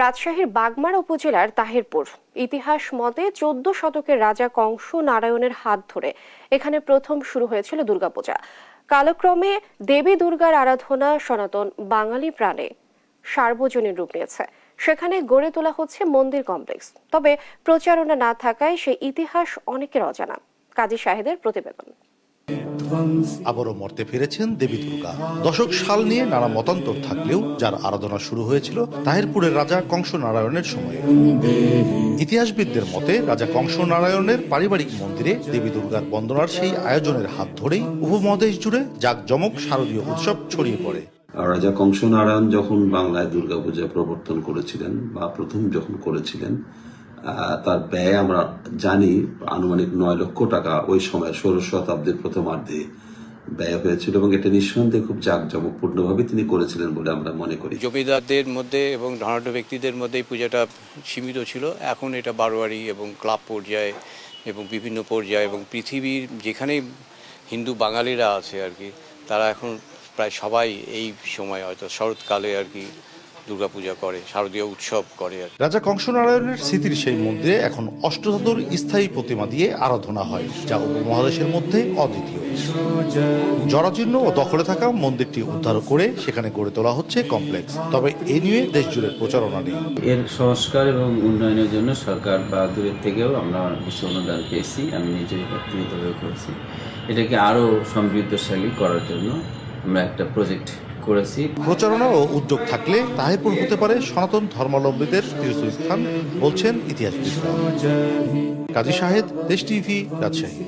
রাজশাহীর বাগমারা উপজেলার তাহিরপুর। ইতিহাস মতে চোদ্দ শতকের রাজা কংস নারায়ণের হাত ধরে এখানে প্রথম শুরু হয়েছিল দুর্গাপূজা। কালক্রমে দেবী দুর্গার আরাধনা সনাতন বাঙালি প্রাণে সার্বজনীন রূপ নিয়েছে। সেখানে গড়ে তোলা হচ্ছে মন্দির কমপ্লেক্স। তবে প্রচারণা না থাকায় সেই ইতিহাস অনেকের অজানা। কাজী শাহেদের প্রতিবেদন। আবারও মর্তে ফিরেছেন দেবী দুর্গা। দশক সাল নিয়ে নানা মতান্তর থাকলেও যার আরাধনা শুরু হয়েছিল তাহিরপুরের রাজা কংস নারায়ণের সময়ে। ইতিহাসবিদদের মতে রাজা কংস নারায়ণের পারিবারিক মন্দিরে দেবী দুর্গার বন্দনার সেই আয়োজনের হাত ধরেই উপমহাদেশ জুড়ে জাঁকজমক শারদীয় উৎসব ছড়িয়ে পড়ে। রাজা কংস নারায়ণ যখন বাংলায় দুর্গাপূজা প্রবর্তন করেছিলেন বা প্রথম যখন করেছিলেন তার ব্যয় আমরা জানি, আনুমানিক নয় লক্ষ টাকা ওই সময় ষোড়শ শতাব্দীর প্রথমার্ধে ব্যয় হয়েছিল এবং এটা নিঃসন্দেহে খুব জাঁকজমকপূর্ণভাবে তিনি করেছিলেন বলে আমরা মনে করি। জমিদারদের মধ্যে এবং ধনাঢ্য ব্যক্তিদের মধ্যে এই পূজাটা সীমিত ছিল। এখন এটা বারোয়ারি এবং ক্লাব পর্যায়ে এবং বিভিন্ন পর্যায়ে এবং পৃথিবীর যেখানে হিন্দু বাঙালিরা আছে আর কি, তারা এখন প্রায় সবাই এই সময় হয়তো শরৎকালে আর কি দুর্গাপূজা করে শারদীয় উৎসব করে রাজা কংস নারায়ণের স্মৃতির সেই মন্দিরে এখন অষ্টধাতুর স্থায়ী প্রতিমা দিয়ে আরাধনা হয় যা উপমহাদেশের মধ্যে অদ্বিতীয়। জরাজীর্ণ ও দখলে থাকা মন্দিরটি উদ্ধার করে সেখানে গড়ে তোলা হচ্ছে কমপ্লেক্স। তবে এ নিয়ে দেশজুড়ে প্রচারণা নেই। এর সংস্কার এবং উন্নয়নের জন্য সরকার বা দূরের থেকেও আমরা কিছু অনুদান পেয়েছি আমি নিজেই ব্যক্তিগতভাবে করেছি। এটাকে আরও সমৃদ্ধশালী করার জন্য আমরা একটা প্রজেক্ট করেছি। প্রচারণা ও উদ্যোগ থাকলে তাহিরপুর হতে পারে সনাতন ধর্মাবলম্বীদের তীর্থস্থান, বলছেন ইতিহাসবিদরা কাজী শাহেদ দেশ টিভি, রাজশাহী।